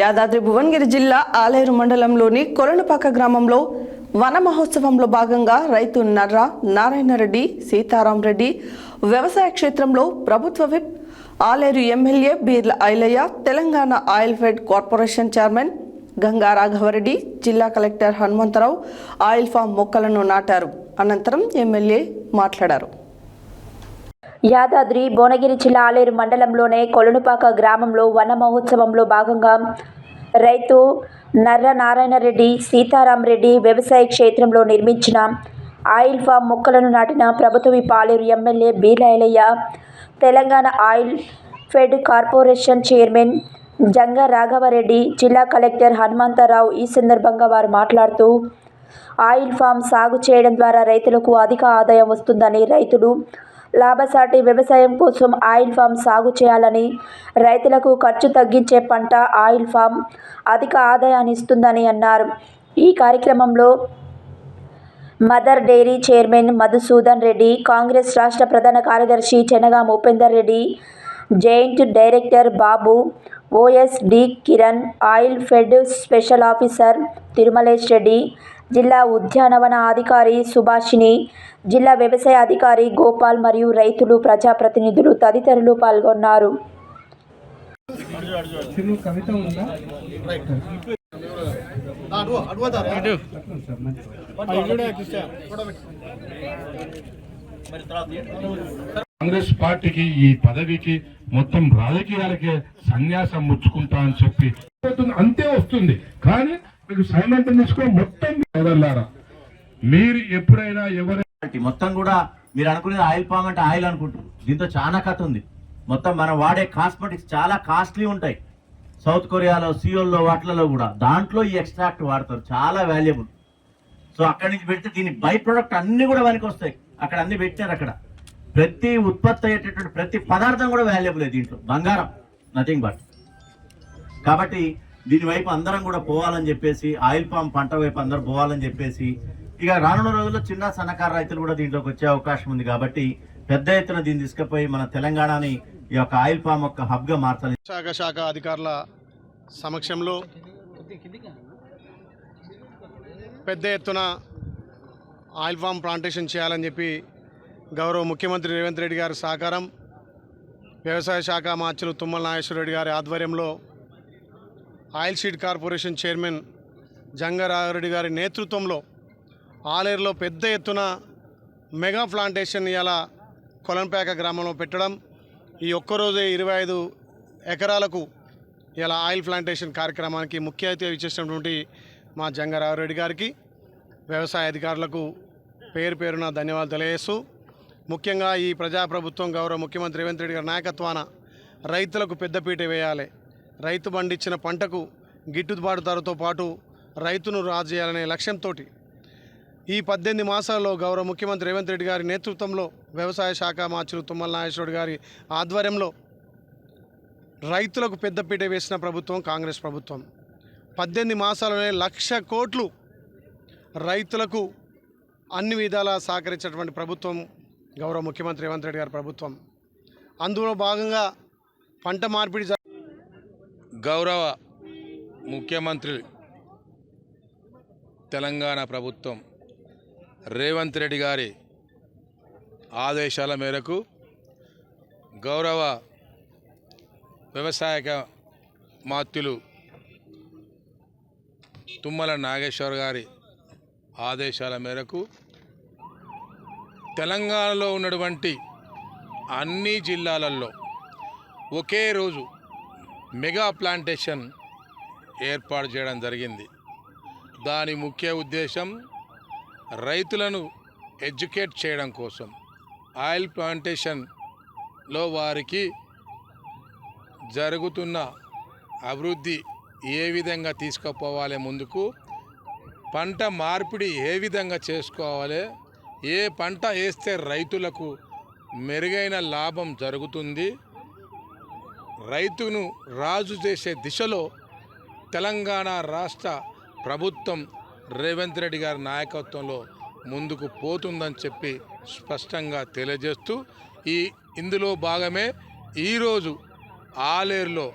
యాదాద్రి భువనగిరి జిల్లా ఆలేరు మండలంలోని కొలనుపాక గ్రామంలో వన మహోత్సవంలో భాగంగా రైతు నర్ర నారాయణరెడ్డి సీతారాం రెడ్డి వ్యవసాయ క్షేత్రంలో ప్రభుత్వ whip Aleru MLA Beerla Ilaiah Telangana oil fed corporation chairman Ganga Raghava Reddy జిల్లా కలెక్టర్ హనుమంతరావు ఆయిల్ ఫామ్ మొక్కలను నాటారు. అనంతరం ఎమ్మెల్యే మాట్లాడారు. యాదాద్రి భువనగిరి జిల్లా ఆలేరు మండలంలోనే కొలనుపాక గ్రామంలో వన మహోత్సవంలో భాగంగా రైతు నర్ర నారాయణ రెడ్డి సీతారాం రెడ్డి వ్యవసాయ క్షేత్రంలో నిర్మించిన ఆయిల్ ఫామ్ మొక్కలను నాటిన ప్రభుత్వవి Paleru MLA బీలైలయ్య Telangana oil fed corporation chairman Janga Raghava Reddy జిల్లా కలెక్టర్ హనుమంతరావు ఈ సందర్భంగా వారు మాట్లాడుతూ ఆయిల్ ఫామ్ సాగు చేయడం ద్వారా రైతులకు అధిక ఆదాయం వస్తుందని రైతులు లాభసాటి వ్యవసాయం కోసం ఆయిల్ ఫామ్ సాగు చేయాలని రైతులకు ఖర్చు తగ్గించే పంట ఆయిల్ ఫామ్ అధిక ఆదాయాన్ని ఇస్తుందని అన్నారు. ఈ కార్యక్రమంలో Mother Dairy chairman Madhusudan Reddy Congress రాష్ట్ర ప్రధాన కార్యదర్శి Chenaga Upender Reddy joint director Babu OSD Kiran oil fed special officer Tirumalesh Reddy జిల్లా ఉద్యానవన అధికారి సుభాషిణి జిల్లా వ్యవసాయ అధికారి గోపాల్ మరియు రైతులు ప్రజాప్రతినిధులు తదితరులు పాల్గొన్నారు. కాంగ్రెస్ పార్టీకి ఈ పదవికి మొత్తం రాజకీయాలకే సన్యాసం ముచ్చుకుంటా అని చెప్పి. అంతే వస్తుంది. కానీ మీకు సైమల్టేనియస్గా మొత్తం మీరు ఎప్పుడైనా ఎవరైనా మొత్తం కూడా మీరు అనుకునేది ఆయిల్ పామ్ అంటే ఆయిల్ అనుకుంటారు. దీంతో చాలా కథ ఉంది. మొత్తం మనం వాడే కాస్మెటిక్స్ చాలా కాస్ట్లీ ఉంటాయి. సౌత్ కొరియాలో సియోల్లో వాటిలలో కూడా. దాంట్లో ఈ ఎక్స్ట్రాక్ట్ వాడతారు. చాలా వాల్యుబుల్ సో అక్కడి నుంచి పెడితే దీని బై ప్రొడక్ట్ అన్ని కూడా వెనక వస్తాయి. అక్కడ అన్ని పెట్టారు అక్కడ. ప్రతి ఉత్పత్తి అయ్యేటటువంటి ప్రతి పదార్థం కూడా వాల్యుబుల్ దీంట్లో. బంగారం నథింగ్ బట్ కాబట్టి దీని వైపు అందరం కూడా పోవాలని చెప్పేసి ఆయిల్ పామ్ పంట వైపు అందరూ పోవాలని చెప్పేసి ఇక రానున్న రోజుల్లో చిన్న సన్నకారు రైతులు కూడా దీంట్లోకి వచ్చే అవకాశం ఉంది కాబట్టి పెద్ద ఎత్తున దీన్ని తీసుకుపోయి మన తెలంగాణని ఈ యొక్క ఆయిల్ పామ్ యొక్క హబ్గా మార్చాలి. శాఖ శాఖ అధికారుల సమక్షంలో పెద్ద ఎత్తున ఆయిల్ ఫామ్ ప్లాంటేషన్ చేయాలని చెప్పి గౌరవ ముఖ్యమంత్రి రేవంత్ రెడ్డి గారి సహకారం వ్యవసాయ శాఖ మార్చులు తుమ్మల నాగేశ్వర రెడ్డి గారి ఆధ్వర్యంలో ఆయిల్ షీడ్ కార్పొరేషన్ చైర్మన్ జంగారారెడ్డి గారి నేతృత్వంలో ఆలేరులో పెద్ద ఎత్తున మెగా ప్లాంటేషన్ ఇలా కొలంపేక గ్రామంలో పెట్టడం. ఈ ఒక్కరోజే ఇరవై ఐదు ఎకరాలకు ఇలా ఆయిల్ ప్లాంటేషన్ కార్యక్రమానికి ముఖ్య అతిథి ఇచ్చేసినటువంటి మా జంగారావురెడ్డి గారికి వ్యవసాయ అధికారులకు పేరు పేరున ధన్యవాదాలు తెలియజేస్తూ ముఖ్యంగా ఈ ప్రజాప్రభుత్వం గౌరవ ముఖ్యమంత్రి రేవంత్ రెడ్డి గారి నాయకత్వాన రైతులకు పెద్దపీట వేయాలి. రైతు పండించిన పంటకు గిట్టుబాటు ధరతో పాటు రైతును రాజు చేయాలనే లక్ష్యంతో ఈ పద్దెనిమిది మాసాల్లో గౌరవ ముఖ్యమంత్రి రేవంత్ రెడ్డి గారి నేతృత్వంలో వ్యవసాయ శాఖ మాచులు తుమ్మల నాగేశ్వరుడు గారి ఆధ్వర్యంలో రైతులకు పెద్దపీట వేసిన ప్రభుత్వం కాంగ్రెస్ ప్రభుత్వం. పద్దెనిమిది మాసాలనే లక్ష కోట్లు రైతులకు అన్ని విధాలా సహకరించినటువంటి ప్రభుత్వం గౌరవ ముఖ్యమంత్రి రేవంత్ రెడ్డి గారి ప్రభుత్వం. అందులో భాగంగా పంట మార్పిడి గౌరవ ముఖ్యమంత్రి తెలంగాణ ప్రభుత్వం రేవంత్ రెడ్డి గారి ఆదేశాల మేరకు గౌరవ వ్యవసాయక మాత్యులు తుమ్మల నాగేశ్వర్ గారి ఆదేశాల మేరకు తెలంగాణలో ఉన్నటువంటి అన్ని జిల్లాలలో ఒకే రోజు మెగా ప్లాంటేషన్ ఏర్పాటు చేయడం జరిగింది. దాని ముఖ్య ఉద్దేశం రైతులను ఎడ్యుకేట్ చేయడం కోసం. ఆయిల్ ప్లాంటేషన్లో వారికి జరుగుతున్న అభివృద్ధి ఏ విధంగా తీసుకుపోవాలి ముందుకు పంట మార్పిడి ఏ విధంగా చేసుకోవాలి ఏ పంట వేస్తే రైతులకు మెరుగైన లాభం జరుగుతుంది రైతును రాజు చేసే దిశలో తెలంగాణ రాష్ట్ర ప్రభుత్వం రేవంత్ రెడ్డి గారి నాయకత్వంలో ముందుకు పోతుందని చెప్పి స్పష్టంగా తెలియజేస్తూ ఈ ఇందులో భాగమే ఈరోజు ఆలేరులో